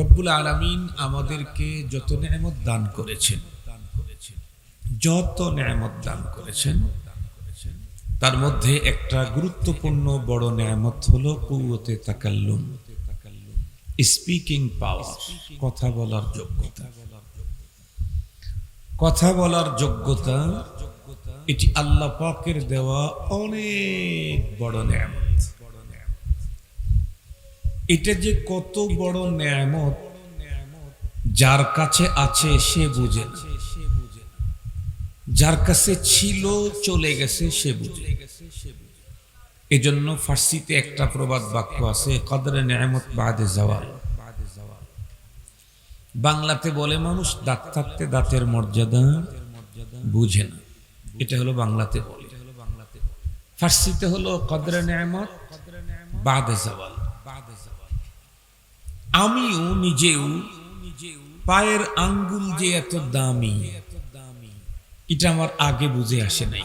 রব্বুল আলামিন আমাদেরকে যত নেয়ামত দান করেছেন, যত নেয়ামত দান করেছেন, তার মধ্যে একটা গুরুত্বপূর্ণ বড় নেয়ামত হলো কুয়াতে তাকাল্লুম, স্পিকিং পাওয়ার, কথা বলার যোগ্যতা। কথা বলার যোগ্যতা, এটি আল্লাহ পাকের দেওয়া অনেক বড় নেয়ামত। এটা যে কত বড় নেয়ামত, যার কাছে আছে সে বুঝে যার কাছে ছিল, চলে গেছে, সে বুঝে এজন্য ফার্সিতে একটা প্রবাদ বাক্য আছে, কদরে নেয়ামত বাদে যাওয়ার বাংলাতে বলে মানুষ, দাঁত থাকতে দাঁতের মর্যাদা বুঝে না। এটা হলো বাংলাতে বলে। ফার্সিতে হলো, কদরে নেয়ামত বাদে যাওয়াল। আমিও নিজেও পায়ের আঙ্গুল যে এত দামি, এটা আমার আগে বুঝে আসে নাই।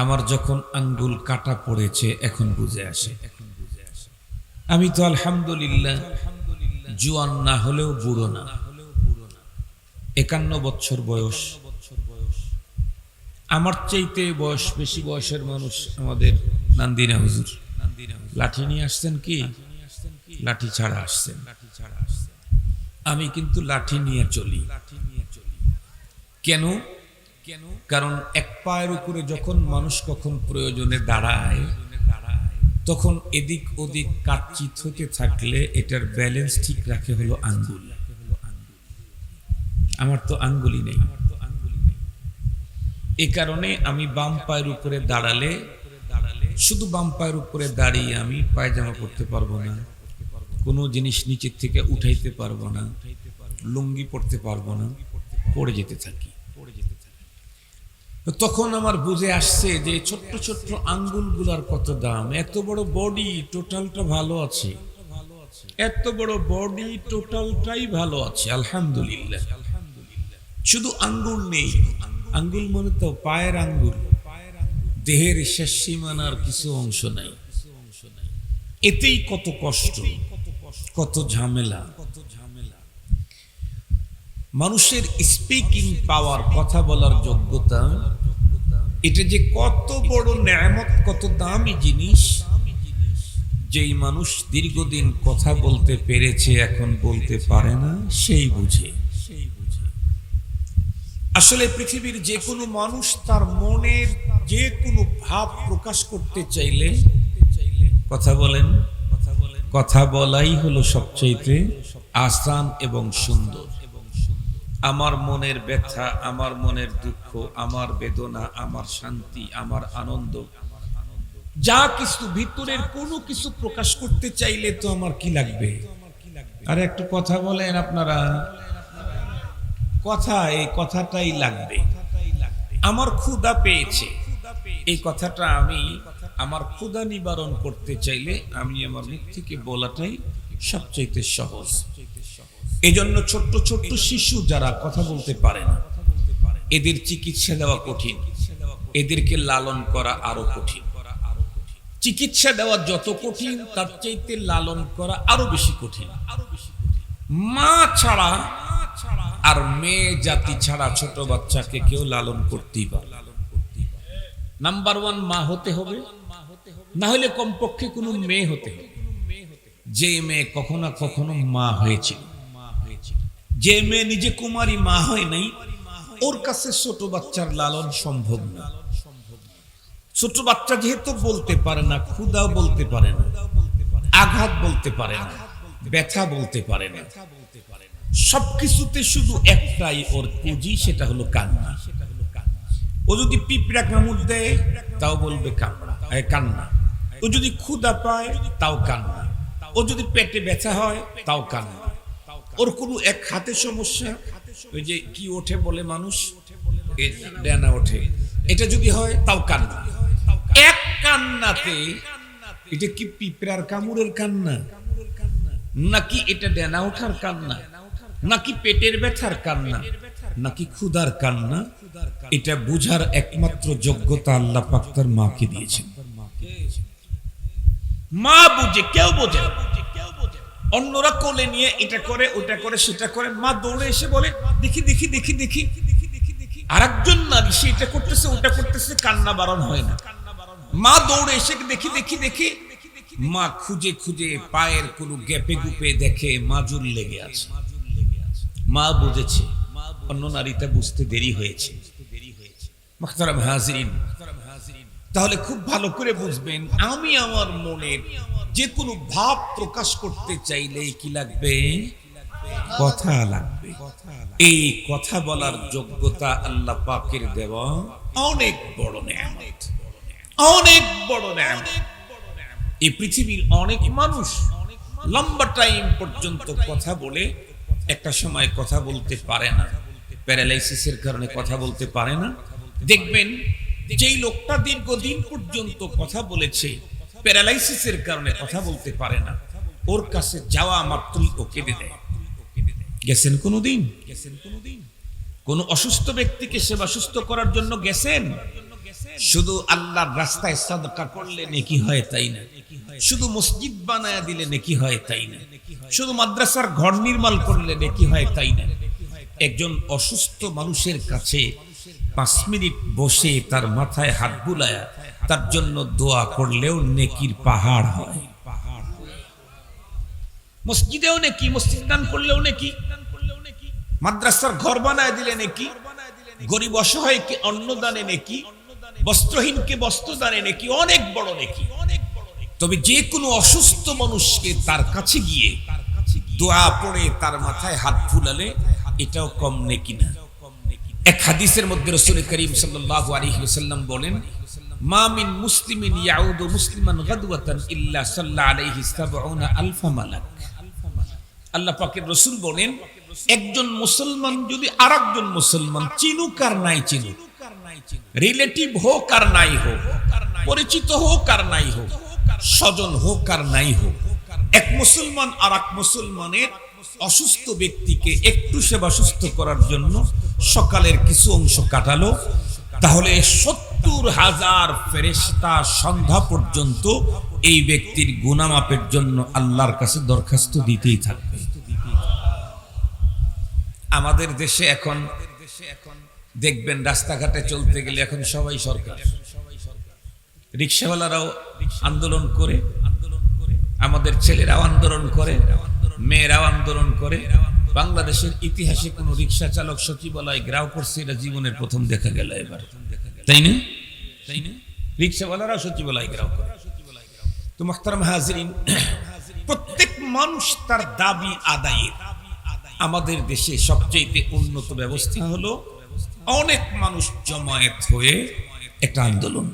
আমার যখন আঙ্গুল কাটা পড়েছে, এখন বুঝে আসে। আমি তো আলহামদুলিল্লাহ জুয়ান না হলেও বুড়ো না। একান্ন বছর বয়স। আমার চাইতে বয়স বেশি বয়সের মানুষ আমাদের নান্দিনা হুজুর। লাঠি নিয়ে আসছেন কি? লাঠি ছাড়া আসছেন আমি কিন্তু লাঠি নিয়ে চলি। কেন? কেন কারণ এক পায়ের উপরে যখন মানুষ কখন প্রয়োজনে দাঁড়ায়, তখন এদিক ওদিক কাটচিত হতে থাকলে এটার ব্যালেন্স ঠিক রাখে হলো আঙ্গুল। আমার তো আঙ্গুলি নেই। এ কারণে আমি বাম পায়ের উপরে দাঁড়ালে, শুধু বাম পায়ের উপরে দাঁড়িয়ে আমি পায়জামা পরতে পারব না। কোনো জিনিস নিচের থেকে উঠাইতে পারব না, লুঙ্গি পড়তে পারব না, পড়ে যেতে থাকি। তো তখন আমার বুঝে আসছে যে ছোট্ট ছোট্ট আঙ্গুলগুলার কত দাম, এত বড় বডি টোটালটা ভালো আছে। এত বড় বডি টোটালটাই ভালো আছে, আলহামদুলিল্লাহ। শুধু আঙ্গুল নেই, আঙ্গুল মনে তো পায়ের আঙ্গুল। দেহের শেষ সীমানার কিছু অংশ নাই। এতেই কত কষ্ট। কত ঝামেলা। কত ঝামেলা মানুষের স্পিকিং পাওয়ার কথা বলার যোগ্যতা, এটা যে কত বড় ন্যায়ামত, কত দামি জিনিস, যেই মানুষ দীর্ঘদিন কথা বলতে পেরেছে, এখন বলতে পারে না, সেই বুঝে। আসলে পৃথিবীর যে কোনো মানুষ তার মনের যে কোনো ভাব প্রকাশ করতে চাইলে, কথা বলেন কথা বলাই হলো সবচাইতে আসান এবং সুন্দর। আমার মনের ব্যথা, আমার মনের দুঃখ, আমার বেদনা, আমার শান্তি, আমার আনন্দ। যা কিছু ভিতরের কোনো কিছু প্রকাশ করতে চাইলে তো আমার কি লাগবে? আর একটু কথা বলেন আপনারা। কথা, এই কথাটাই লাগবে। আমার ক্ষুদা পেয়েছে। এই কথাটা আমি আমার ক্ষুদা নিবারণ করতে চাইলে আমি আমার মুখ থেকে বলাটাই সবচাইতে সহজ। এজন্য ছোট্ট ছোট্ট শিশু যারা কথা বলতে পারে না, এদের চিকিৎসা দেওয়া কঠিন। এদেরকে লালন করা আরও কঠিন। চিকিৎসা দেওয়া যত কঠিন, তার চাইতে লালন করা আরও বেশি কঠিন। মা ছাড়া আর মেয়ে জাতি ছাড়া ছোট বাচ্চাকে কেউ লালন করতেই পারে নাম্বার ওয়ান মা হতে হবে। না হলে কমপক্ষে কোনো মেয়ে হতে যে মেয়ে কখনো কখনো মা হয়েছিল। যে মেয়ে নিজে কুমারী মা হয় নাই, ওর কাছে ছোট বাচ্চার লালন সম্ভব না। ছোট বাচ্চা যেহেতু বলতে পারে না ক্ষুদাও বলতে পারে না, আঘাত বলতে পারে না, ব্যথা বলতে পারে না। সবকিছুতে শুধু একটাই ওর পুঁজি, সেটা হলো কান্না। ও যদি পিঁপড়া কামড় দেয়, তাও বলবে কামড়া কান্না। ও যদি ক্ষুদা পায়, তাও কান্না ও যদি পেটে ব্যথা হয়, তাও কান্না ওর কোনো এক হাতে সমস্যা? ওই যে কি ওঠে বলে মানুষ? ওঠে। এটা যদি হয়, তাও কান্না এক কান্নাতে, এটা কি পিঁপড়ার কান্না? নাকি এটা ডেনা ওঠার কান্না? নাকি পেটের ব্যথার কান্না? নাকি ক্ষুধার কান্না? এটা বুঝার একমাত্র যোগ্যতা আল্লাহ পাক তার মাকে দিয়েছেন। মা বুঝে, কেউ বোঝে অন্যরা কোলে নিয়ে এটা করে, ওটা করে, সেটা করে। মা দৌড়ে এসে বলে, দেখি দেখি দেখি দেখি। আর একজন নারী সে এটা করতেছে, ওটা করতেছে, কান্না বারণ হয় না। মা দৌড়ে এসে দেখি দেখি দেখি। মা খুঁজে খুঁজে পায়ের কোনো গ্যাপে গুপে দেখে মাজুর লেগে আছে। মা বুঝেছে, অন্য নারীটা বুঝতে দেরি হয়েছে। মাখতারাম হাজিরিন তাহলে খুব ভালো করে বুঝবেন, আমি আমার মনের যে কোনো ভাব প্রকাশ করতে চাইলে কি লাগবে? কথা লাগবে। এই কথা বলার যোগ্যতা আল্লাহ পাকের দেওয়া অনেক বড় নেয়ামত। অনেক বড় নেয়ামত। এই পৃথিবীর অনেক মানুষ লম্বা টাইম পর্যন্ত কথা বলে, একটা সময় কথা বলতে পারে না। প্যারালাইসিসের কারণে কথা বলতে পারে না। দেখবেন যেই লোকটা দীর্ঘদিন পর্যন্ত কথা বলেছে, প্যারালাইসিসের কারণে কথা বলতে পারে না। ওর কাছে যাওয়া মাত্রই ও কেঁদে দেয়। গেছেন কোনোদিন? গেছেন কোনোদিন কোন অসুস্থ ব্যক্তিকে সেবা সুস্থ করার জন্য গেছেন? শুধু আল্লাহর রাস্তায় সাদকা করলে নেকি হয় তাই না? শুধু মসজিদ বানায় দিলে নেকি হয় তাই না? শুধু মাদ্রাসার ঘর নির্মাণ করলে নেকি হয় তাই না? একজন অসুস্থ মানুষের কাছে পাঁচ মিনিট বসে তার মাথায় হাত বুলায়া তার জন্য দোয়া করলেও নেকির পাহাড় হয়। মসজিদেও নেকি, মসজিদ দান করলেও নেকি, মাদ্রাসার ঘর বানায় দিলে নেকি, গরিব অসহায়কে অন্ন দানে নেকি বস্ত্রহীনকে বস্ত্র দানে নেকি, অনেক বড় নেকি। তবে যে কোনো অসুস্থ মানুষকে তার কাছে গিয়ে দোয়া পড়ে তার মাথায় হাত ফুলালে এটাও কম নেকি না। এক হাদিসের মধ্যে রসুল করিম ওয়াসাল্লাম বলেন, মা মিন মুসলিমিন ইয়াউদু মুসলিমান ইল্লা আলফা মালাক। আল্লাহ পাকের রসুল বলেন, একজন মুসলমান যদি মুসলমান চিনুক আর নাই চিনুক, রিলেটিভ হোক আর নাই হোক, পরিচিত হোক আর নাই হোক, স্বজন হোক আর নাই হোক, এক মুসলমান আর এক মুসলমানের অসুস্থ ব্যক্তিকে একটু সেবা সুস্থ করার জন্য সকালের কিছু অংশ কাটালো। তাহলে সত্তর হাজার ফেরেস্তা সন্ধ্যা পর্যন্ত এই ব্যক্তির গুনামাপের জন্য আল্লাহর কাছে দরখাস্ত দিতেই থাকবে। আমাদের দেশে এখন দেখবেন রাস্তাঘাটে চলতে গেলে এখন সবাই সরকার। রিক্সাওয়ালারাও আন্দোলন করে আন্দোলন করে, আমাদের ছেলেরাও আন্দোলন করে, মেয়েরাও আন্দোলন করে বাংলাদেশের ইতিহাসে কোনো রিক্সা চালক সচিবালয় গ্রাহ করছে, এটা জীবনের প্রথম দেখা গেল এবার। তাই না? তাই না? রিক্সাওয়ালারাও সচিবালয় গ্রাহ করে। তো প্রত্যেক মানুষ তার দাবি আদায়ের। আমাদের দেশে সবচেয়ে উন্নত ব্যবস্থা হলো অনেক মানুষ জমায়েত হয়ে একটা আন্দোলন।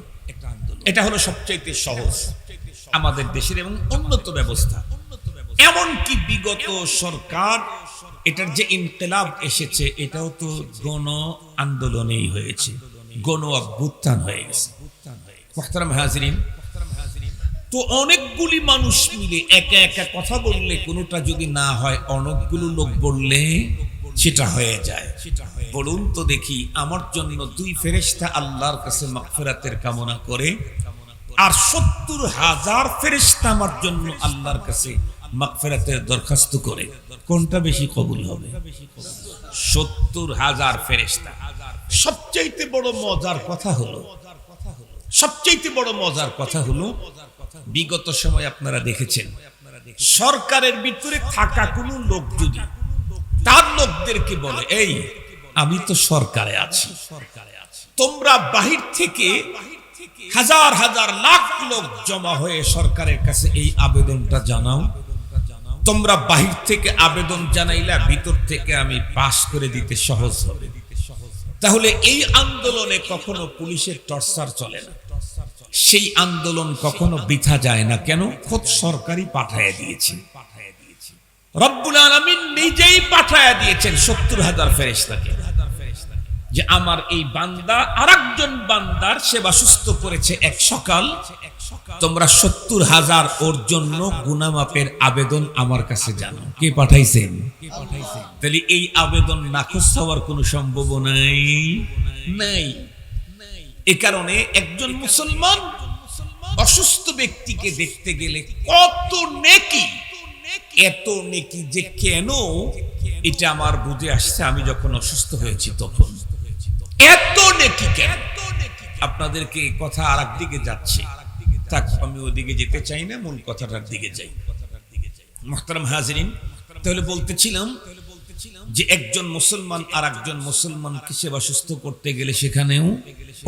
এটা হলো সবচাইতে সহজ আমাদের দেশের এবং উন্নত ব্যবস্থা। এমনকি বিগত সরকার এটার যে ইনকলাব এসেছে, এটাও তো গণ আন্দোলনেই হয়েছে। গণ অভ্যুত্থান হয়ে গেছে। হাজরিন, তো অনেকগুলি মানুষ মিলে একা একা কথা বললে কোনোটা যদি না হয়, অনেকগুলো লোক বললে সেটা হয়ে যায়। বলুন তো দেখি, আমার জন্য দুই ফেরেস্তা আল্লাহর কাছে মাগফিরাতের কামনা করে, আর সত্তর হাজার ফেরেস্তা আমার জন্য আল্লাহর কাছে মাগফিরাতের দরখাস্ত করে, কোনটা বেশি কবুল হবে? সত্তর হাজার ফেরেস্তা সবচাইতে বড় মজার কথা হলো, সবচাইতে বড় মজার কথা হলো, বিগত সময় আপনারা দেখেছেন, সরকারের ভিতরে থাকা কোনো লোক যদি তার লোকদেরকে বলে, এই, আমি তো সরকারে আছি। তোমরা বাহির থেকে হাজার হাজার লাখ লোক জমা হয়ে সরকারের কাছে এই আবেদনটা জানাও। তোমরা বাহির থেকে আবেদন জানাইলা, ভিতর থেকে আমি পাস করে দিতে সহজ হবে। তাহলে এই আন্দোলনে কখনো পুলিশের টর্চার চলে না। সেই আন্দোলন কখনো বৃথা যায় না। কেন? খোদ সরকারই পাঠায় দিয়েছে। রব্বুল আলমিন নিজেই পাঠায় দিয়েছেন সত্তর হাজার ফেরেস্তাকে যে আমার এই বান্দা আরেকজন বান্দার সেবা সুস্থ করেছে এক সকাল। তোমরা সত্তর হাজার ওর জন্য গুনামাপের আবেদন আমার কাছে জানো। কে পাঠাইছেন তাহলে এই আবেদন নাকচ হওয়ার কোনো সম্ভাবনাই নাই। এ কারণে একজন মুসলমান অসুস্থ ব্যক্তিকে দেখতে গেলে কত নেকি, এত নেকি যে কেন? এটা আমার বুঝে আসছে, আমি যখন অসুস্থ হয়েছি তখন। এত নেকি কেন আপনাদেরকে কথা আর দিকে যাচ্ছে আমি ওদিকে যেতে চাই না, মূল কথাটার দিকে যাই। মোহতারাম হাজরিন, তাহলে বলতেছিলাম যে একজন মুসলমান আর একজন মুসলমানকে সেবা সুস্থ করতে গেলে সেখানেও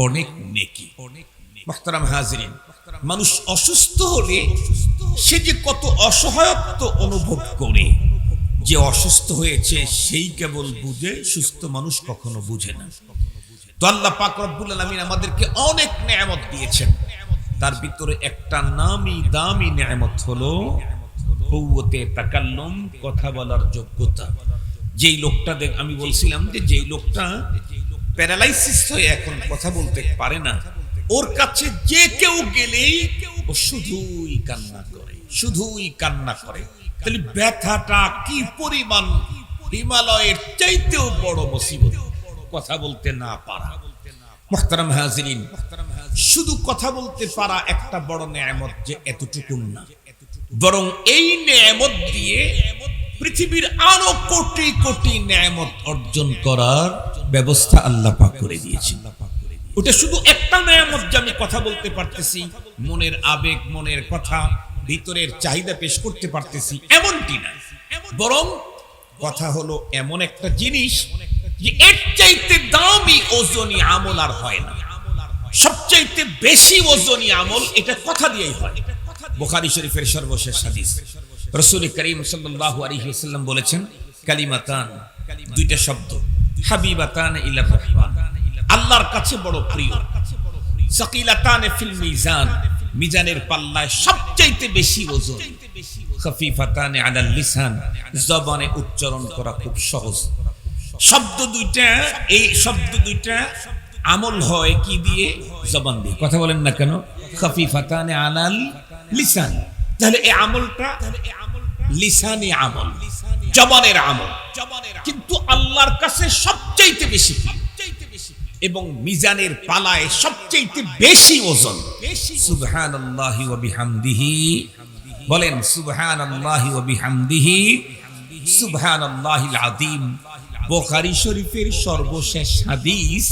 অনেক নেকি। মোহতারাম হাজরিন, মানুষ অসুস্থ হলে সে যে কত অসহায়ত্ব অনুভব করে, যে অসুস্থ হয়েছে, সেই কেবল বুঝে সুস্থ মানুষ কখনো বুঝে না। তো আল্লাহ পাক রব্বুল আলামিন আমাদেরকে অনেক নেয়ামত দিয়েছেন। তার ভিতরে একটা নামি দামি নেয়ামত হলো কৌয়তে তাকাল্লুম, কথা বলার যোগ্যতা। যেই লোকটা দেখ আমি বলছিলাম যে যেই লোকটা প্যারালাইসিস হয়ে এখন কথা বলতে পারে না, ওর কাছে যে কেউ গেলেই ও শুধুই কান্না করে, শুধুই কান্না করে। তাহলে ব্যথাটা কি পরিমাণ? হিমালয়ের চাইতেও বড় মুসিবত। কথা বলতে না পারা। মোহতারাম হাজিরিন, শুধু কথা বলতে পারা একটা বড় নেয়ামত যে এতটুকুন না। বরং এই নেয়ামত দিয়ে পৃথিবীর আরও কোটি কোটি নেয়ামত অর্জন করার ব্যবস্থা আল্লাহ পাক করে দিয়েছেন। ওটা শুধু একটা নেয়ামত যে আমি কথা বলতে পারতেছি, মনের আবেগ, মনের কথা, ভিতরের চাহিদা পেশ করতে পারতেছি, এমনটি না। বরং কথা হলো এমন একটা জিনিস এর চাইতে দামি ওজনী আমল আর হয় না। সবচাইতে বেশি ওজনী আমল এটা কথা দিয়েই হয়। শরীফের সর্বশেষ হাদিস। করিম বলেছেন, কালিমাতান, দুইটা শব্দ। হাবিবাতান রহমান। আল্লাহর কাছে বড় প্রিয়। সাকিলাতান ফিল মিজান। মিজানের পাল্লায় সবচাইতে বেশি ওজন। খফিফাতান আলাল লিসান। জবানে উচ্চারণ করা খুব সহজ। শব্দ দুইটা, এই শব্দ দুইটা আমল হয় কি দিয়ে? জবান দিয়ে। কথা বলেন না কেন? খফিফাতান আলাল লিসান। তাহলে এই আমলটা লিসানি আমল, জবানের আমল। কিন্তু আল্লাহর কাছে সবচাইতে বেশি। এবং মিজানের পালায় সবচাইতে বেশি ওজন। সুবহানাল্লাহি ওয়া বিহামদিহি। বলেন, সুবহানাল্লাহি ওয়া বিহামদিহি। সুবহানাল্লাহিল আযীম। বুখারী শরীফের সর্বশেষ হাদিস,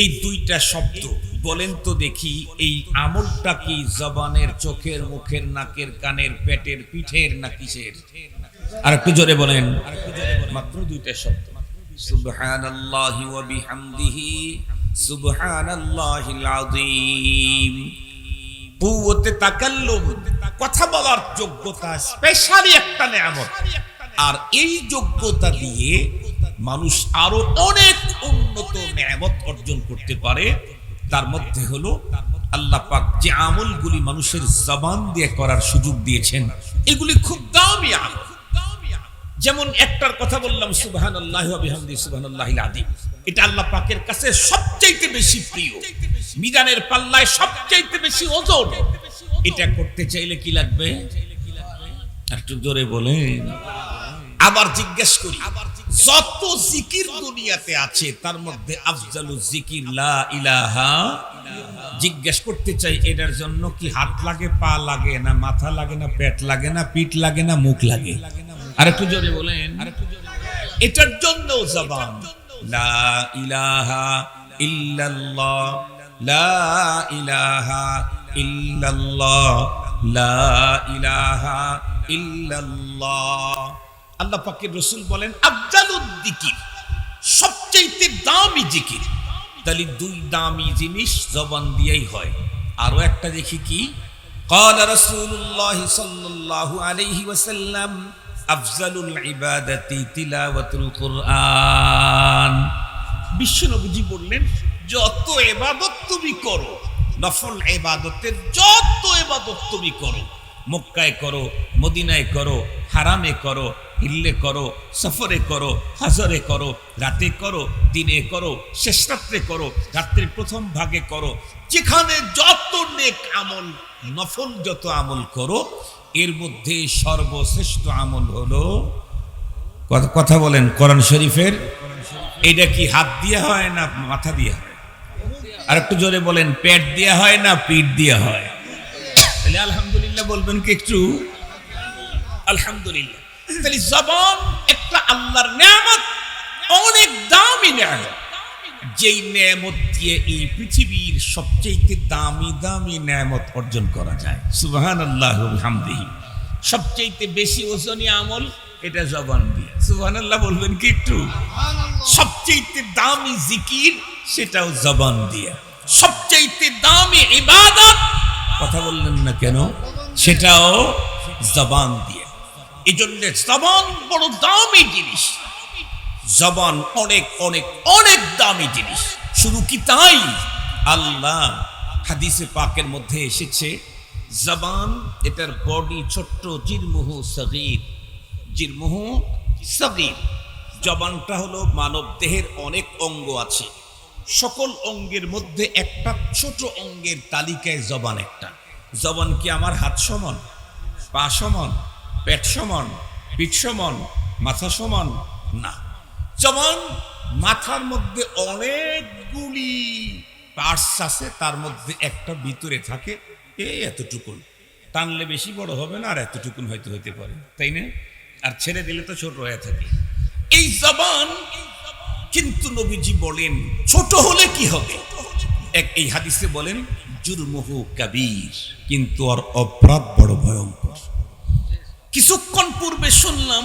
এই দুইটা শব্দ। বলেন তো দেখি, এই আমলটা কি জবানের চোখের, মুখের, নাকের, কানের, পেটের, পিঠের না কিসের? আর একটু জোরে বলেন। মাত্র দুইটা শব্দ। সুবহানাল্লাহি ওয়া বিহামদিহি, সুবহানাল্লাহিল আযীম। কুওয়াতে তাকাল্লুম, কথা বলার যোগ্যতা স্পেশালি একটা নেয়ামত। আর এই যোগ্যতা দিয়ে মানুষ আরও অনেক উন্নত নেয়ামত অর্জন করতে পারে, তার মধ্যে হলো আল্লাহ পাক যে আমলগুলি মানুষের জবান দিয়ে করার সুযোগ দিয়েছেন, এগুলি খুব দামি আমল। যেমন একটার কথা বললাম সুবহান আল্লাহ বিহামদি সুবহান আল্লাহ আদিম এটা আল্লাহ পাকের কাছে সবচাইতে বেশি প্রিয়। মিজানের পাল্লায় সবচাইতে বেশি ওজন। এটা করতে চাইলে কি লাগবে? একটু জোরে বলেন। আবার জিজ্ঞেস করি যত জিকির দুনিয়াতে আছে তার মধ্যে আফজালু জিকির লা ইলাহা জিজ্ঞেস করতে চাই এটার জন্য কি হাত লাগে পা লাগে না মাথা লাগে না পেট লাগে না পিঠ লাগে না মুখ লাগে? আর একটু জোরে বলেন। এটার জন্য জবান। লা ইলাহা ইল্লাল্লাহ লা ইলাহা ইল্লাল্লাহ লা ইলাহা ইল্লাল্লাহ। আল্লাহ পাকের রসুল বলেন আফজালুদ জিকির সবচেয়ে দামি জিকির তাহলে দুই দামি জিনিস জবান দিয়েই হয় আরো একটা দেখি কি قال رسول الله صلى الله عليه وسلم أفضل العبادة تلاوة القرآن বিশ্ব নবীজি বললেন যত এবাদত তুমি করো নফল এবাদতের যত এবাদত তুমি করো মক্কায় করো, মদিনায় করো, হারামে করো, হিল্লে করো, সফরে করো, হাজরে করো, রাতে করো, দিনে করো, শেষ রাত্রে করো, রাত্রির প্রথম ভাগে করো। যেখানে যত নেক আমল, নফল যত আমল করো, এর মধ্যে সর্বশ্রেষ্ঠ আমল হলো, কথা- বলেন কোরআন শরীফের? এটা কি হাত দিয়ে হয় না মাথা দিয়ে হয়? আর একটু জোরে বলেন, পেট দিয়ে হয় না পিঠ দিয়ে হয়? তাহলে আলহামদুলিল্লাহ বলবেন কি একটু? আলহামদুলিল্লাহ। তাহলে জবান একটা আল্লাহর নেয়ামত অনেক দামি নেয়ামত। যেই নেয়ামত দিয়ে এই পৃথিবীর সবচেয়ে দামি দামি নেয়ামত অর্জন করা যায়। সুবাহান আল্লাহ হামদিহি সবচেয়ে বেশি ওজনী আমল এটা জবান দিয়ে। সুবাহান আল্লাহ বলবেন কি একটু? সবচেয়ে দামি জিকির সেটাও জবান দিয়ে। সবচেয়ে দামি ইবাদত কথা বললেন না কেন? সেটাও জবান দিয়ে। এই জন্য জবান বড় দামি জিনিস। জবান অনেক অনেক অনেক দামি জিনিস। শুধু কি তাই? আল্লাহ হাদিসে পাকের মধ্যে এসেছে, জবান এটার বডি ছোট্ট জিরমুহ সগীর। জিরমুহ সগীর। জবানটা হলো মানব দেহের অনেক অঙ্গ আছে। সকল অঙ্গের মধ্যে একটা ছোট অঙ্গের তালিকায় জবান একটা। জবান কি আমার হাত সমান? পা সমান? পেট সমান? পিঠ সমান? মাথা সমান? না। যেমন মাথার মধ্যে অনেকগুলি পার্টস আছে, তার মধ্যে একটা ভিতরে থাকে। এই এতটুকুন। টানলে বেশি বড় হবে না, আর এতটুকুন হয়তো হতে পারে। তাই না? আর ছেড়ে দিলে তো ছোট হয়ে থাকে। এই জবান কিন্তু নবীজি বলেন, ছোট হলে কি হবে? এক এই হাদিসে বলেন জুরমুহু কাবীর। কিন্তু আর অপরাধ বড় ভয়ঙ্কর। কিছুক্ষণ পূর্বে শুনলাম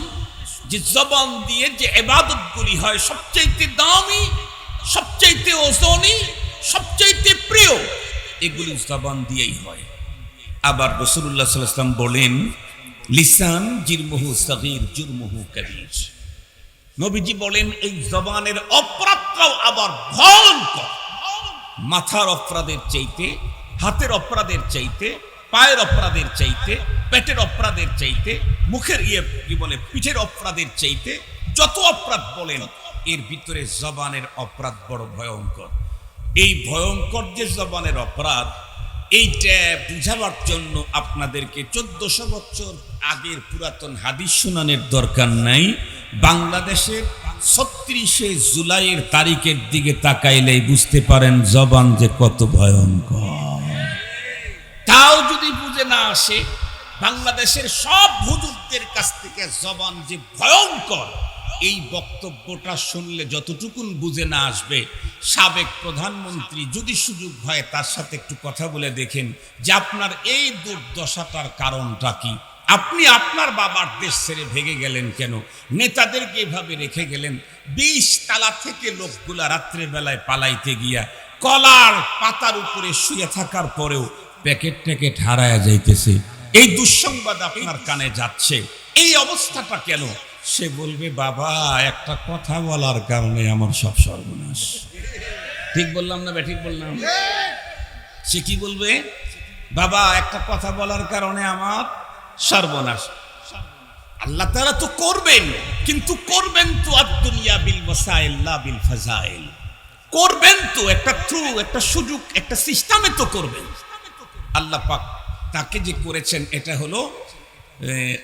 যে জবান দিয়ে যে এবাদতগুলি হয়, সবচাইতে দামি, সবচাইতে ওজনী, সবচাইতে প্রিয়, এগুলি জবান দিয়েই হয়। আবার রসুল্লাহ সাল্লাম বলেন, লিসান জিরমুহু সগীর, জুরমুহু কবির। নবীজি বলেন, এই জবানের অপরাধটাও আবার ভয়ঙ্কর। মাথার অপরাধের চাইতে, হাতের অপরাধের চাইতে, পায়ের অপরাধের চাইতে, পেটের অপরাধের চাইতে, মুখের ইয়ে কি বলে, পিঠের অপরাধের চাইতে যত অপরাধ বলেন, এর ভিতরে জবানের অপরাধ বড় ভয়ঙ্কর। এই ভয়ঙ্কর যে জবানের অপরাধ, এইটা বুঝাবার জন্য আপনাদেরকে চোদ্দশো বছর আগের পুরাতন হাদিস শুনানের দরকার নাই। বাংলাদেশের ছত্রিশে জুলাইয়ের তারিখের দিকে তাকাইলেই বুঝতে পারেন জবান যে কত ভয়ঙ্কর। তাও যদি বুঝে না আসে, বাংলাদেশের সব হুজুরদের কাছ থেকে জবান যে ভয়ঙ্কর, এই বক্তব্যটা শুনলে যতটুকুন বুঝে না আসবে, সাবেক প্রধানমন্ত্রী যদি সুযোগ হয় তার সাথে একটু কথা বলে দেখেন যে আপনার এই দুর্দশাটার কারণটা কি। আপনি আপনার বাবার দেশ ছেড়ে ভেগে গেলেন কেন? নেতাদেরকে এভাবে রেখে গেলেন? বিশ তালা থেকে লোকগুলা রাত্রে বেলায় পালাইতে গিয়া কলার পাতার উপরে শুয়ে থাকার পরেও প্যাকেট ট্যাকেট হারায়া যাইতেছে। এই দুঃসংবাদ আপনার কানে যাচ্ছে। এই অবস্থাটা কেন? সে বলবে, বাবা, একটা কথা বলার কারণে আমার সব সর্বনাশ। ঠিক বললাম না ঠিক বললাম? সে কি বলবে? বাবা, একটা কথা বলার কারণে আমার সর্বনাশ। আল্লাহ তারা তো করবেন, কিন্তু করবেন তো আদুনিয়া বিল ওয়াসাইল বিল ফাজাইল। করবেন তো, একটা থ্রু, একটা সুযোগ, একটা সিস্টেমে তো করবেন। আল্লাহ পাক তাকে যে করেছেন, এটা হলো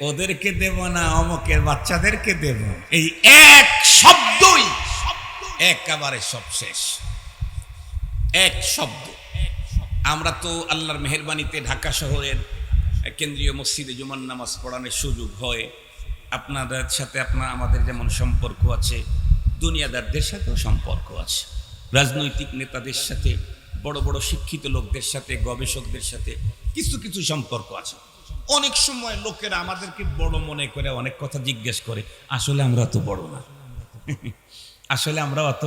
ওদেরকে দেব না, অমকের বাচ্চাদেরকে দেব। এই এক শব্দই, একেবারে সব শেষ। এক শব্দ। আমরা তো আল্লাহর মেহরবানিতে ঢাকা শহরের কেন্দ্রীয় মসজিদে জুমার নামাজ পড়ানোর সুযোগ হয়। আপনাদের সাথে আপনার, আমাদের যেমন সম্পর্ক আছে, দুনিয়াদারদের সাথেও সম্পর্ক আছে। রাজনৈতিক নেতাদের সাথে, বড় বড় শিক্ষিত লোকদের সাথে, গবেষকদের সাথে কিছু কিছু সম্পর্ক আছে। অনেক সময় লোকেরা আমাদেরকে বড় মনে করে, অনেক কথা জিজ্ঞেস করে, আসলে আমরা অত বড় না? আসলে আমরা অত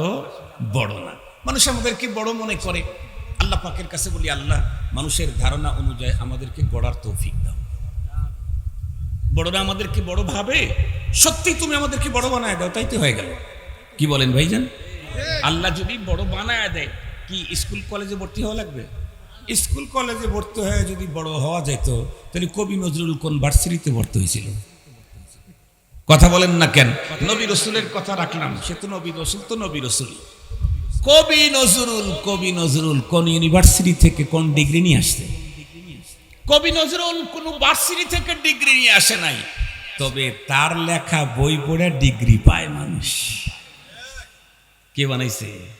বড় না। মানুষ আমাদেরকে বড় মনে করে। আল্লাহ পাকের কাছে বলি, আল্লাহ, মানুষের ধারণা অনুযায়ী আমাদেরকে গড়ার তৌফিক দাও। বড়রা আমাদেরকে বড় ভাবে, সত্যি তুমি আমাদেরকে বড় বানায় দাও, তাই তো হয়ে গেল। কি বলেন ভাইজান? আল্লাহ যদি বড় বানায় দেয়, কি স্কুল কলেজে ভর্তি হওয়া লাগবে? স্কুল কলেজে ভর্তি হয়ে যদি বড় হওয়া যেত, তাহলে কবি নজরুল কোন ভার্সিটিতে ভর্তি হয়েছিল? কথা বলেন না কেন? নবী রসুলের কথা রাখলাম, সে তো নবী, রসুল তো নবী রসুল। কবি নজরুল কবি নজরুল কোন ইউনিভার্সিটি থেকে কোন ডিগ্রি নিয়ে আসতে কবি নজরুল কোন ভার্সিটি থেকে ডিগ্রি নিয়ে আসে নাই। তবে তার লেখা বই পড়ে ডিগ্রি পায় মানুষ। কে বানাইছে?